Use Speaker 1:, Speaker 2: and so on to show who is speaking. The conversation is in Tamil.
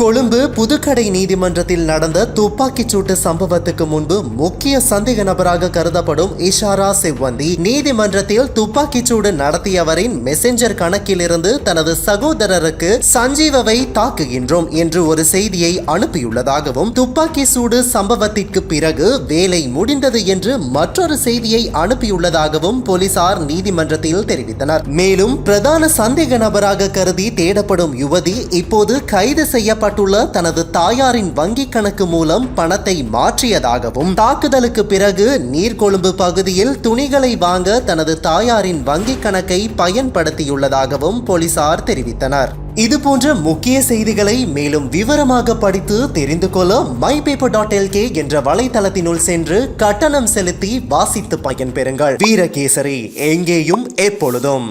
Speaker 1: கொழும்பு புதுக்கடை நீதிமன்றத்தில் நடந்த துப்பாக்கிச் சூட்டு சம்பவத்துக்கு முன்பு முக்கிய சந்தேக நபராக கருதப்படும் இஷாரா செவ்வந்தி. நீதிமன்றத்தில் துப்பாக்கிச் சூடு நடத்தியவரின் மெசஞ்சர் கணக்கிலிருந்து தனது சகோதரருக்கு சஞ்சீவவை தாக்குகின்றோம் என்று ஒரு செய்தியை அனுப்பியுள்ளதாகவும் துப்பாக்கி சூடு சம்பவத்திற்கு பிறகு வேலை முடிந்தது என்று மற்றொரு செய்தியை அனுப்பியுள்ளதாகவும் போலீசார் நீதிமன்றத்தில் தெரிவித்தனர். மேலும் பிரதான சந்தேக நபராக கருதி தேடப்படும் யுவதி இப்போது கைது செய்யப்பட்ட செய்யப்பட்டுள்ள தனது தாயாரின் வங்கிக் கணக்கு மூலம் பணத்தை மாற்றியதாகவும் தாக்குதலுக்கு பிறகு நீர்கொழும்பு பகுதியில் துணிகளை வாங்க தனது தாயாரின் வங்கிக் கணக்கை பயன்படுத்தியுள்ளதாகவும் போலீசார் தெரிவித்தனர். இதுபோன்ற முக்கிய செய்திகளை மேலும் விவரமாக படித்து தெரிந்து கொள்ள மை பேப்பர் டாட் எல்கே என்ற வலைத்தளத்தினுள் சென்று கட்டணம் செலுத்தி வாசித்து பயன்பெறுங்கள். வீரகேசரி எங்கேயும் எப்பொழுதும்.